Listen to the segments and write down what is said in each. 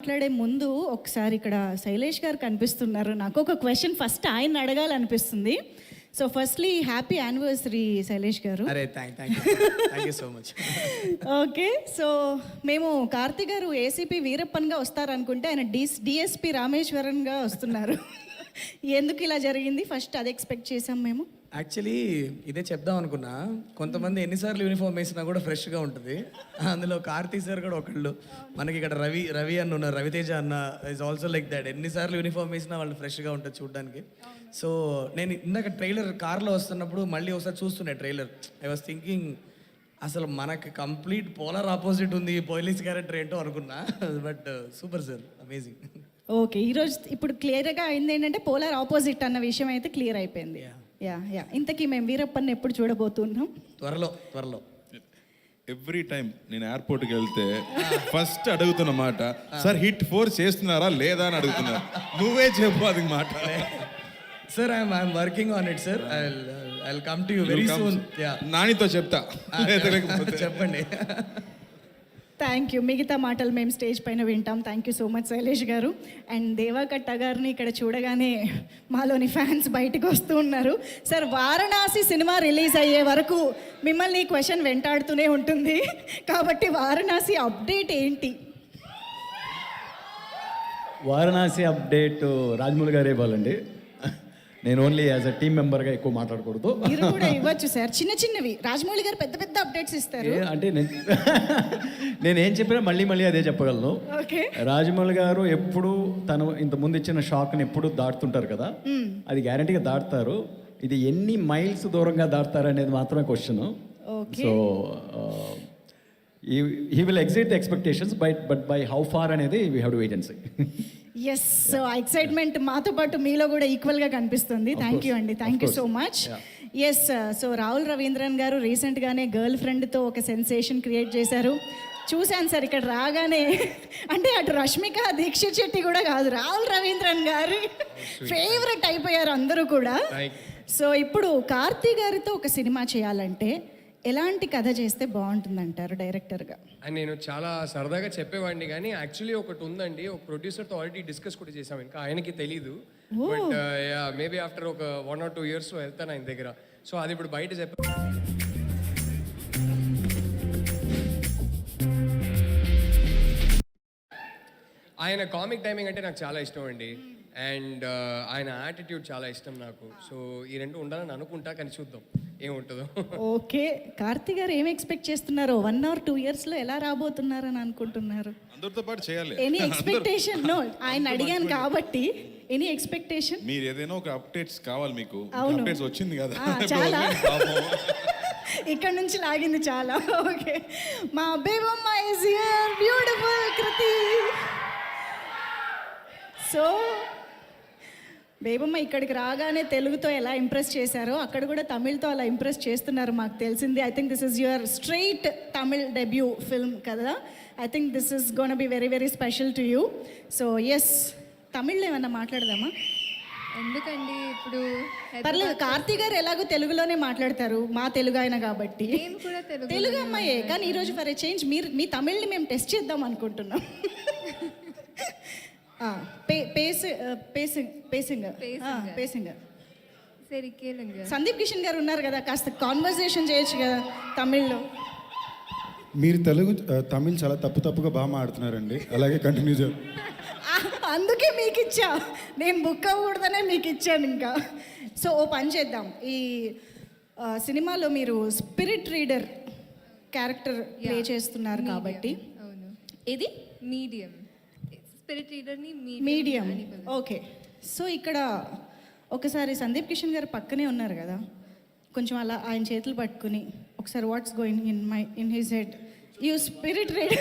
మాట్లాడే ముందు ఒకసారి ఇక్కడ శైలేష్ గారు కనిపిస్తున్నారు. నాకు ఒక క్వశ్చన్ ఫస్ట్ ఆయన అడగాలనిపిస్తుంది. So firstly happy anniversary Shailesh గారు. అరే సో మచ్ ఓకే సో మేము కార్తీక్ గారు ఏసీపీ వీరప్పన్గా వస్తారనుకుంటే ఆయన డి డిఎస్పి రామేశ్వరన్గా వస్తున్నారు. ఎందుకు ఇలా జరిగింది? ఫస్ట్ అది ఎక్స్పెక్ట్ చేసాం మేము. యాక్చువల్లీ ఇదే చెప్దాం అనుకున్నా. కొంతమంది ఎన్నిసార్లు యూనిఫామ్ వేసినా కూడా ఫ్రెష్గా ఉంటుంది. అందులో కార్తీక్ సార్ కూడా ఒకళ్ళు. మనకి ఇక్కడ రవి రవి అన్న ఉన్నారు. రవితేజ అన్న ఇస్ ఆల్సో లైక్ దట్ ఎన్నిసార్లు యూనిఫామ్ వేసినా వాళ్ళు ఫ్రెష్గా ఉంటుంది చూడడానికి. సో నేను ఇందాక ట్రైలర్ కార్లో వస్తున్నప్పుడు మళ్ళీ ఒకసారి చూస్తుండే ట్రైలర్ ఐ వాస్ థింకింగ్ అసలు మనకి కంప్లీట్ పోలర్ ఆపోజిట్ ఉంది పోలీస్ క్యారెక్టర్ ఏంటో అనుకున్నా. But super sir amazing okay ఈరోజు ఇప్పుడు క్లియర్గా అయింది ఏంటంటే పోలార్ ఆపోజిట్ అన్న విషయం అయితే క్లియర్ అయిపోయింది. యా యా ఇంతకీ మేము వీరప్పని ఎప్పుడు చూడబోతున్నాం? త్వరలో త్వరలో. ఎవ్రీ టైం నేను ఎయిర్పోర్ట్కి వెళ్తే ఫస్ట్ అడుగుతున్న మాట సార్ హిట్ ఫోర్ చేస్తున్నారా లేదా? అని అడుగుతున్నారు నువ్వే చెప్పు అది మాట. Sir I'm I'm working on it sir I I come to you very soon yeah నానితో చెప్తా. లేదా లేకపోతే. చెప్పండి. థ్యాంక్ యూ మిగతా మాటలు మేము స్టేజ్ పైన వింటాం. Thank you so much Shailesh గారు. అండ్ దేవాకట్ట గారిని ఇక్కడ చూడగానే మాలోని ఫ్యాన్స్ బయటకు వస్తూ ఉన్నారు. సార్ వారణాసి సినిమా రిలీజ్ అయ్యే వరకు మిమ్మల్ని ఈ క్వశ్చన్ వెంటాడుతూనే ఉంటుంది. కాబట్టి వారణాసి అప్డేట్ ఏంటి? వారణాసి అప్డేట్ రాజమౌళి గారే ఇవ్వాలండి. నేను ఓన్లీ యాజ్ అ టీమ్ మెంబర్గా ఎక్కువ మాట్లాడకూడదు. మీరు కూడా ఇవ్వచ్చు సార్. చిన్న చిన్నవి. రాజమౌళి గారు పెద్ద పెద్ద అప్డేట్స్ ఇస్తారు. ఏ, అంటే నేను నేను ఏం చెప్పినా మళ్ళీ మళ్ళీ అదే చెప్పగలను. ఓకే. రాజమౌళి గారు ఎప్పుడు తను ఇంత ముందు ఇచ్చిన షాక్ని ఎప్పుడు దాటుతుంటారు కదా? అది గ్యారంటీగా దాటుతారు. ఇది ఎన్ని మైల్స్ దూరంగా దాటుతారు అనేది మాత్రమే question so he will exit the expectations but but by how far అనేది we have to wait and see yes so excitement మాతో పాటు మీలో కూడా ఈక్వల్గా కనిపిస్తుంది. థ్యాంక్ యూ అండి. Thank you so much yes so Rahul Ravindran గారు రీసెంట్గానే గర్ల్ ఫ్రెండ్తో ఒక సెన్సేషన్ క్రియేట్ చేశారు. చూశాను సార్ ఇక్కడ రాగానే. అంటే అటు రష్మిక దీక్షిత్ శెట్టి కూడా కాదు రాహుల్ రవీంద్రన్ గారి ఫేవరెట్ అయిపోయారు అందరూ కూడా. సో ఇప్పుడు కార్తీ గారితో ఒక సినిమా చేయాలంటే ఎలాంటి కథ చేస్తే బాగుంటుందంటారు డైరెక్టర్గా? అండ్ నేను చాలా సరదాగా చెప్పేవాడిని కానీ యాక్చువల్లీ ఒకటి ఉందండి. ఒక ప్రొడ్యూసర్తో ఆల్రెడీ డిస్కస్ కూడా చేసాం ఇంకా ఆయనకి తెలీదు. బట్ మేబీ ఆఫ్టర్ ఒక వన్ ఆర్ టూ ఇయర్స్ వెళ్తాను ఆయన దగ్గర. సో అది ఇప్పుడు బయట చెప్ప ఆయన కామిక్ టైమింగ్ అంటే నాకు చాలా ఇష్టం అండి. అండ్ ఆయన యాటిట్యూడ్ చాలా ఇష్టం నాకు. సో ఈ రెండు ఉండాలని అనుకుంటా కానీ చూద్దాం ఏముంటుందో. ఓకే కార్తీ గారు ఏం ఎక్స్పెక్ట్ చేస్తున్నారు? వన్ అవర్ టూ ఇయర్స్లో ఎలా రాబోతున్నారని అనుకుంటున్నారు? అందరితో పాటు చేయాలి. ఎనీ ఎక్స్పెక్టేషన్ నో ఆయన అడిగాను కాబట్టి. ఎనీ ఎక్స్పెక్టేషన్ మీరు ఏదైనా ఒక అప్డేట్స్ కావాలి మీకు. అవును. అప్డేట్స్ వచ్చింది కదా. ఆ, చాలా. ఇక్కడ నుంచి లాగింది చాలా. ఓకే మా Bebamma is here beautiful Krithi. So Bebamma ఇక్కడికి రాగానే తెలుగుతో ఎలా ఇంప్రెస్ చేశారో అక్కడ కూడా తమిళ్తో అలా ఇంప్రెస్ చేస్తున్నారు మాకు తెలిసింది. I think this is your straight Tamil debut film కదా. I think this is gonna be very very special to you so yes తమిళ్ళో ఏమన్నా మాట్లాడదామా? ఎందుకండి ఇప్పుడు? పర్లేదు కార్తీ గారు ఎలాగో తెలుగులోనే మాట్లాడతారు మా తెలుగు ఆయన కాబట్టి. తెలుగు అమ్మాయే కానీ ఈరోజు ఫర్ ఎ చేంజ్ మీరు మీ తమిళ్ని మేము టెస్ట్ చేద్దాం అనుకుంటున్నాం. பேசு பேசுங்க பேசுங்க பேசுங்க సందీప్ కిషన్ గారు ఉన్నారు కదా కాస్త కాన్వర్సేషన్ చేయొచ్చు కదా తమిళ్ళో. మీరు తెలుగు తమిళ్ చాలా తప్పు తప్పుగా బాగా మాడుతున్నారండి అలాగే కంటిన్యూ అందుకే మీకు ఇచ్చా. నేను బుక్ అవ్వకూడదనే మీకు ఇచ్చాను ఇంకా. సో ఓ పని చేద్దాం. ఈ సినిమాలో మీరు స్పిరిట్ రీడర్ క్యారెక్టర్ ప్లే చేస్తున్నారు కాబట్టి. ఇది medium spirit medium. Okay. So ఇక్కడ ఒకసారి సందీప్ కిషన్ గారు పక్కనే ఉన్నారు కదా. కొంచెం అలా ఆయన చేతులు పట్టుకుని ఒకసారి what's going in my in his head you spirit read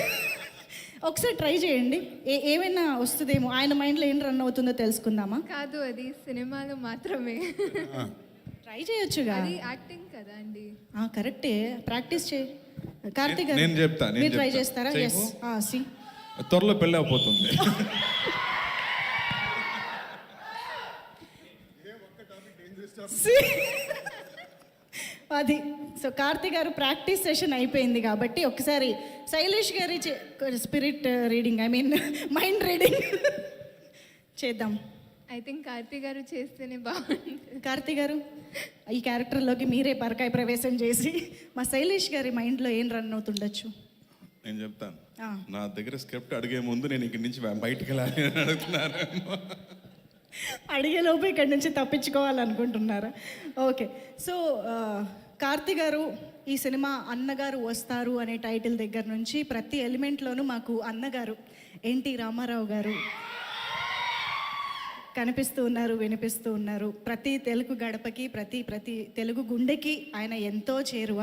ఒకసారి ట్రై చేయండి. ఏ ఏమైనా వస్తుందేమో ఆయన మైండ్లో ఏం రన్ అవుతుందో తెలుసుకుందామా? కాదు అది సినిమాలో మాత్రమే. ట్రై చేయొచ్చుగా. అది యాక్టింగ్ కదా అండి. ఆ, కరెక్టే. ప్రాక్టీస్ చేయి. కార్తీక్ గారు నేను చెప్తా, నేను మీరు ట్రై. చేస్తారా? ఎస్. సి త్వరలో పెళ్ళి అయిపోతుంది అది. సో కార్తీ గారు ప్రాక్టీస్ సెషన్ అయిపోయింది కాబట్టి ఒకసారి శైలేష్ గారి spirit reading I mean mind reading చేద్దాం. ఐ థింక్ కార్తీ గారు చేస్తేనే బాగుంటుంది. కార్తీ గారు ఈ క్యారెక్టర్లోకి మీరే పరకాయ ప్రవేశం చేసి మా శైలేష్ గారి మైండ్లో ఏం రన్ అవుతుండొచ్చు? నేను చెప్తాను. నా దగ్గర స్క్రిప్ట్ అడిగే ముందు నేను ఇక్కడి నుంచి బయటికి వెళ్ళాలి అని అడుగుతున్నాను అడిగేలోపు ఇక్కడి నుంచి తప్పించుకోవాలనుకుంటున్నారా? ఓకే. సో కార్తీ గారు ఈ సినిమా అన్నగారు వస్తారు అనే టైటిల్ దగ్గర నుంచి ప్రతి ఎలిమెంట్లోనూ మాకు అన్నగారు ఎన్టీ రామారావు గారు కనిపిస్తూ ఉన్నారు వినిపిస్తూ ఉన్నారు. ప్రతి తెలుగు గడపకి ప్రతి ప్రతి తెలుగు గుండెకి ఆయన ఎంతో చేరువ.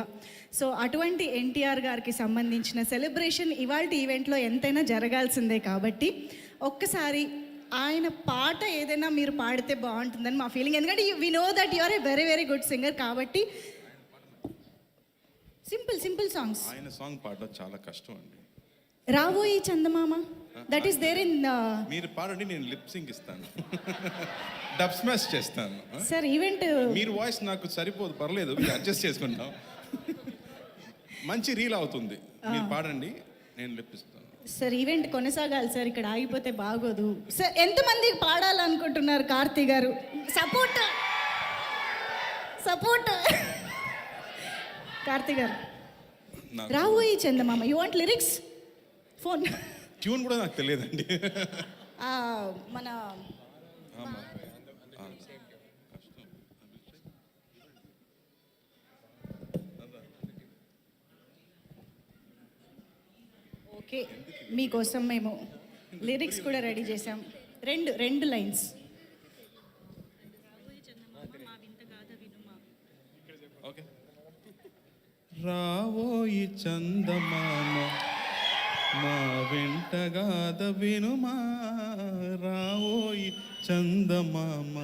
సో అటువంటి ఎన్టీఆర్ గారికి సంబంధించిన సెలబ్రేషన్ ఇవాళ ఈవెంట్లో ఎంతైనా జరగాల్సిందే కాబట్టి ఒక్కసారి ఆయన పాట ఏదైనా మీరు పాడితే బాగుంటుందని మా ఫీలింగ్. ఎందుకంటే we know that you are a very very good singer కాబట్టి సింపుల్ సింపుల్ సాంగ్స్. ఆయన సాంగ్ పాడడం చాలా కష్టం అండి. రాబోయి చందమామ. దట్ ఈస్ దేర్ ఇన్ మీరు పాడండి నేను లిప్ సింగ్ ఇస్తాను. డబ్ స్మాష్ చేస్తాను. సార్ ఈవెంట్ మీరు వాయిస్ నాకు సరిపోదు పర్లేదు అడ్జస్ట్ చేసుకుంటాం మంచి రీల్ అవుతుంది. మీరు పాడండి నేను లిప్ ఇస్తాను. సార్ ఈవెంట్ కొనసాగాలి సార్ ఇక్కడ ఆగిపోతే బాగోదు. సార్ ఎంతమంది పాడాలనుకుంటున్నారు కార్తీ గారు? సపోర్ట్ సపోర్ట్ కార్తీ గారు. రాబోయి చందమామ you want lyrics phone tune కూడా నాకు తెలియదండి. మన ఓకే మీకోసం మేము లిరిక్స్ కూడా రెడీ చేసాం రెండు రెండు లైన్స్. రావోయి చందమామ మా వెంటగాద వినుమా. రావోయి చందమామ